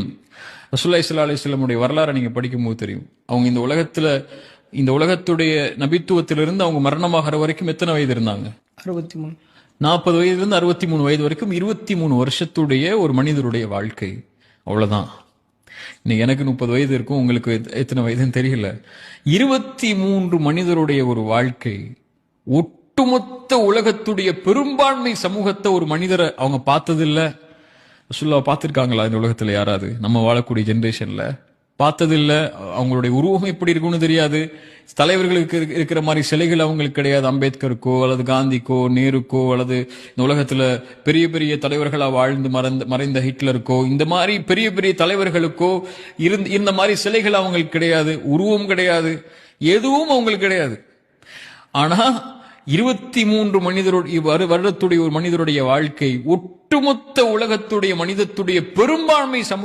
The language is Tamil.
ரசூல்லா இஸ்லா அலிஸ்லமுடைய வரலாறை நீங்க படிக்கும்போது தெரியும். அவங்க இந்த உலகத்துல இந்த உலகத்துடைய நபித்துவத்திலிருந்து அவங்க மரணமாகிற வரைக்கும் எத்தனை வயது இருந்தாங்க? அறுபத்தி மூணு. நாற்பது வயதிலிருந்து அறுபத்தி மூணு வயது வரைக்கும் இருபத்தி மூணு வருஷத்துடைய ஒரு மனிதருடைய வாழ்க்கை. அவ்வளவுதான். இன்னைக்கு எனக்கு முப்பது வயது இருக்கும் உங்களுக்கு எத்த- எத்தனை வயதுன்னு தெரியல. இருபத்தி மூன்று மனிதருடைய ஒரு வாழ்க்கை ஒட்டுமொத்த உலகத்துடைய பெரும்பான்மை சமூகத்தை ஒரு மனிதரை அவங்க பார்த்ததில்ல. ரசூல்லா பார்த்துருக்காங்களா இந்த உலகத்தில் யாராவது? நம்ம வாழக்கூடிய ஜென்ரேஷனில் பார்த்ததில்ல. அவங்களுடைய உருவம் எப்படி இருக்கும்னு தெரியாது. தலைவர்களுக்கு இருக்கிற மாதிரி சிலைகள் அவங்களுக்கு கிடையாது. அம்பேத்கருக்கோ அல்லது காந்திக்கோ நேருக்கோ அல்லது இந்த உலகத்துல பெரிய பெரிய தலைவர்களா வாழ்ந்து மறைந்த மறைந்த ஹிட்லருக்கோ இந்த மாதிரி பெரிய பெரிய தலைவர்களுக்கோ இருந்து இந்த மாதிரி சிலைகள் அவங்களுக்கு கிடையாது. உருவம் கிடையாது. எதுவும் அவங்களுக்கு கிடையாது. ஆனா இருபத்தி மூன்று மனிதருடைய வருடத்துடைய ஒரு மனிதருடைய வாழ்க்கை ஒட்டுமொத்த உலகத்துடைய மனிதத்துடைய பெரும்பான்மை சமூக